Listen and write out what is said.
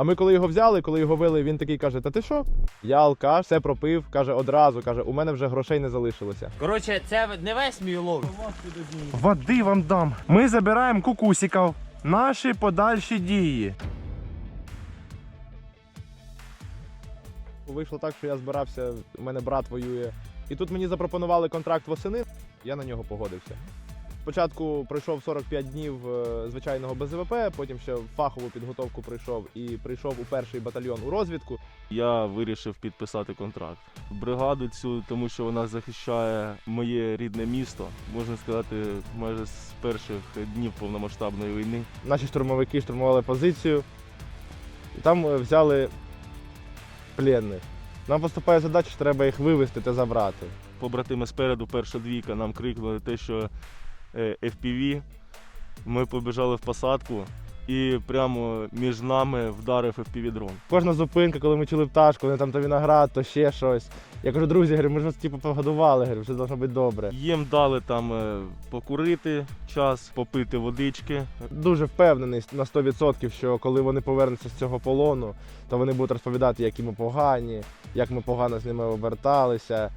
А ми коли його взяли, коли його вели, він такий каже: Та ти що? Я алкаш, все пропив, каже, одразу каже, у мене вже грошей не залишилося. Коротше, це не весь мій улов. Води вам дам. Ми забираємо кукусиків. Наші подальші дії. Вийшло так, що я збирався, у мене брат воює. І тут мені запропонували контракт восени, я на нього погодився. Спочатку пройшов 45 днів е, звичайного БЗВП, потім ще фахову підготовку прийшов і прийшов у перший батальйон у розвідку. Я вирішив підписати контракт в бригаду цю, тому що вона захищає моє рідне місто, можна сказати, майже з перших днів повномасштабної війни. Наші штурмовики штурмували позицію, і там е, взяли пленних. Нам поступає задача, що треба їх вивезти та забрати. Побратими спереду, перша двійка, нам крикнули те, що FPV. Ми побіжали в посадку і прямо між нами вдарив FPV дрон. Кожна зупинка, коли ми чули пташку, вони там то виноград, то ще щось. Я кажу, друзі, говорю, ми ж вас типу погодували, говорю, все должно бути добре. Їм дали там е, покурити час, попити водички. Дуже впевнений на 100%, що коли вони повернуться з цього полону, то вони будуть розповідати, які ми погані, як ми погано з ними оберталися,